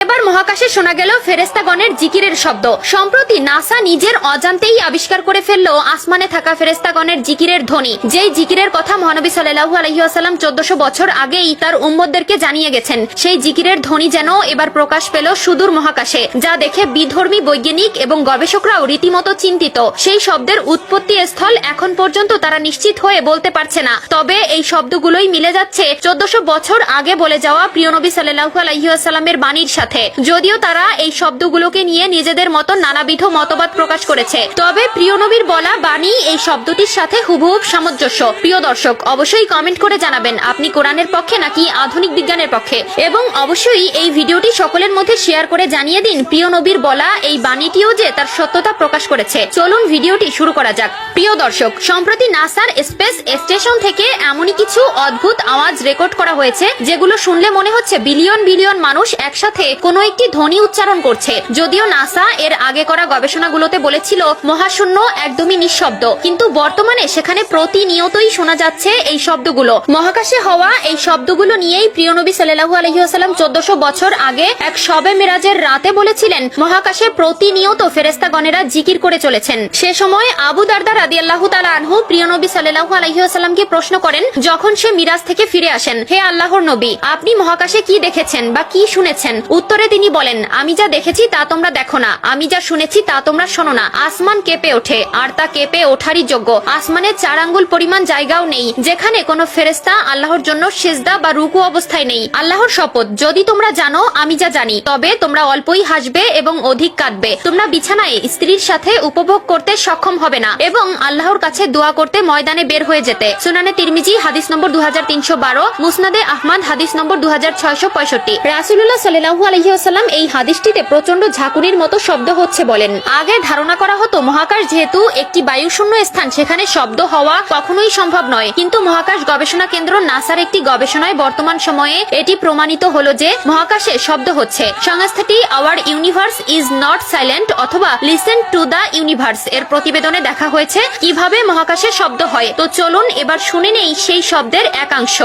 এবার মহাকাশে শোনা গেল ফেরেস্তাগণের জিকিরের শব্দ। সম্প্রতি নাসা নিজের অজান্তেই আবিষ্কার করে ফেলল আসমানে থাকা ফেরেস্তাগণের জিকিরের ধ্বনি। যেই জিকিরের কথা মহানবী সাল্লাহু আলহিহাসাল্লাম চোদ্দশো বছর আগেই তার উম্মদদেরকে জানিয়ে গেছেন, সেই জিকিরের ধ্বনি যেন এবার প্রকাশ পেল সুদূর মহাকাশে, যা দেখে বিধর্মী, বৈজ্ঞানিক এবং গবেষকরাও রীতিমতো চিন্তিত। সেই শব্দের উৎপত্তি স্থল এখন পর্যন্ত তারা নিশ্চিত হয়ে বলতে পারছে না। তবে এই শব্দগুলোই মিলে যাচ্ছে চোদ্দশো বছর আগে বলে যাওয়া প্রিয় নবী সাল্লাহু আলহিহাসাল্লামের বাণীর সাথে। যদিও তারা এই শব্দগুলোকে নিয়ে নিজেদের মতো নানাবিধ মতবাদ প্রকাশ করেছে। তবে প্রিয় নবীর বলা বাণী এই শব্দটির সাথে হুবহুব সামঞ্জস্য। প্রিয় দর্শক, অবশ্যই কমেন্ট করে জানাবেন, আপনি কোরআনের পক্ষে নাকি আধুনিক বিজ্ঞানের পক্ষে? এবং অবশ্যই এই ভিডিওটি সকলের মধ্যে শেয়ার করে জানিয়ে দিন, প্রিয় নবীর বলা এই বাণীটিও যে তার সত্যতা প্রকাশ করেছে। চলুন ভিডিওটি শুরু করা যাক। প্রিয় দর্শক, সম্প্রতি নাসার স্পেস স্টেশন থেকে এমনই কিছু অদ্ভুত আওয়াজ রেকর্ড করা হয়েছে, যেগুলো শুনলে মনে হচ্ছে বিলিয়ন বিলিয়ন মানুষ একসাথে কোনো একটি ধ্বনি উচ্চারণ করছে। যদিও নাসা এর আগে করা গবেষণাগুলোতে বলেছিল, মহাশূন্য একদমই নিঃশব্দ। কিন্তু বর্তমানে সেখানে প্রতিনিয়তই শোনা যাচ্ছে এই শব্দগুলো। মহাকাশে হওয়া এই শব্দগুলো নিয়েই প্রিয় নবী সাল্লাহু আলহিহাস্লাম চোদ্দশো বছর আগে এক শবে মেরাজের রাতে বলেছিলেন, মহাকাশে প্রতিনিয়ত ফেরেস্তাগণেরা জিকির করে চলেছেন। সে সময় আবু দারদা রাদি আল্লাহ তালা আনহু প্রিয় নবী সাল্লাহু আলহিহাস্লামকে প্রশ্ন করেন, যখন সে মিরাজ থেকে ফিরে আসেন, হে আল্লাহর নবী, আপনি মহাকাশে কি দেখেছেন বা কি শুনেছেন? উত্তরে তিনি বলেন, আমি যা দেখেছি তা তোমরা দেখো না। আমি যা শুনেছি তা তোমরা শোনো না। আসমান কেঁপে ওঠে, আর তা কেঁপে ওঠারই যোগ্য। আসমানের চার আঙ্গুল পরিমাণ জায়গাও নেই, যেখানে কোনো ফেরেস্তা আল্লাহর জন্য সেজদা বা রুকু অবস্থায় নেই। আল্লাহর শপথ, যদি তোমরা জানো, আমি যা জানি, তবে তোমরা অল্পই হাসবে এবং অধিক কাঁদবে। তোমরা বিছানায় স্ত্রীর সাথে উপভোগ করতে সক্ষম হবে না এবং আল্লাহর কাছে দোয়া করতে ময়দানে বের হয়ে যেতে। সুনানে তিরমিজি, হাদিস নম্বর দু হাজার তিনশো বারো, মুসনাদে আহমদ, হাদিস নম্বর দু হাজার ছয়শো পঁয়ষট্টি। রাসুল্লাহ সাল্লাহু আলহিহাস্লাম এই হাদিসটিতে প্রচণ্ড ঝাঁকুনির মতো শব্দ হচ্ছে বলেন। আগে ধারণা করা হতো, মহাকাশ যেহেতু একটি বায়ুশূন্য স্থান, সেখানে শব্দ হওয়া কখনোই সম্ভব নয়। কিন্তু মহাকাশ গবেষণা কেন্দ্র নাসার একটি গবেষণায় বর্তমান সময়ে এটি প্রমাণিত হলো যে মহাকাশে শব্দ হচ্ছে। সংস্থাটি, our universe is not silent অথবা, লিসেন টু দ্য ইউনিভার্স এর প্রতিবেদনে দেখা হয়েছে কীভাবে মহাকাশে শব্দ হয়। তো চলুন এবার শুনে নেই সেই শব্দের একাংশ।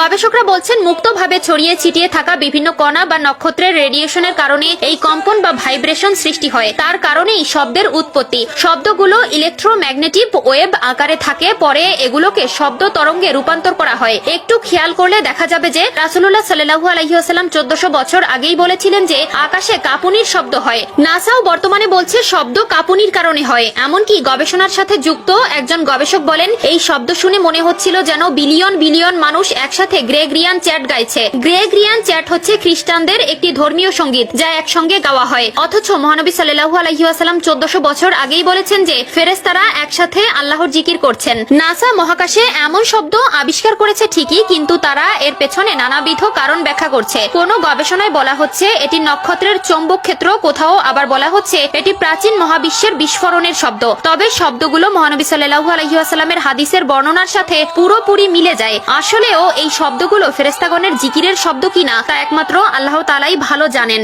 গবেষকরা বলছেন, মুক্তভাবে ছড়িয়ে ছিটিয়ে থাকা বিভিন্ন কণা বা নক্ষত্রের রেডিয়েশনের কারণে এই কম্পন বা ভাইব্রেশন সৃষ্টি হয়। তার কারণেই শব্দের উৎপত্তি। শব্দগুলো ইলেকট্রোম্যাগনেটিক ওয়েব আকারে থাকে, পরে এগুলোকে শব্দ তরঙ্গে রূপান্তর করা হয়। একটু খেয়াল করলে দেখা যাবে যে রাসুল্লাহ সাল্লাহু আলহিহাস্লাম চোদ্দশো বছর আগেই বলেছিলেন যে, আকাশে কাপুনির শব্দ হয়। নাসাও বর্তমানে বলছে, শব্দ কাপুনির কারণে হয়। এমনকি গবেষণার সাথে যুক্ত একজন গবেষক বলেন, এই শব্দ শুনে মনে হচ্ছিল যেন বিলিয়ন বিলিয়ন মানুষ একসাথে গ্রেগরিয়ান চ্যাট গাইছে। গ্রেগরিয়ান চ্যাট হচ্ছে খ্রিস্টানদের একটি ধর্মীয় সংগীত যা একসঙ্গে গাওয়া হয়। অথচ মহানবী সাল্লাহু আলহিহাস্লাম চোদ্দশো বছর আগেই বলেছেন যে ফেরেস্তারা একসাথে আল্লাহর জিকির করছেন। নাসা মহাকাশে এমন শব্দ আবিষ্কার করেছে ঠিকই, কিন্তু তারা এর পেছনে নানাবিধ কারণ ব্যাখ্যা করছে। কোন গবেষণায় বলা হচ্ছে, এটি নক্ষত্রের চৌম্বক ক্ষেত্র, কোথাও আবার বলা হচ্ছে, এটি প্রাচীন মহাবিশ্বের বিস্ফোরণের শব্দ। তবে শব্দগুলো মহানবী সাল্লাহু আলহিহাস্লামের হাদিসের বর্ণনার সাথে পুরোপুরি মিলে যায়। আসলেও এই শব্দগুলো ফেরেস্তাগণের জিকিরের শব্দ কিনা তা একমাত্র আল্লাহ তালাই ভালো জানেন।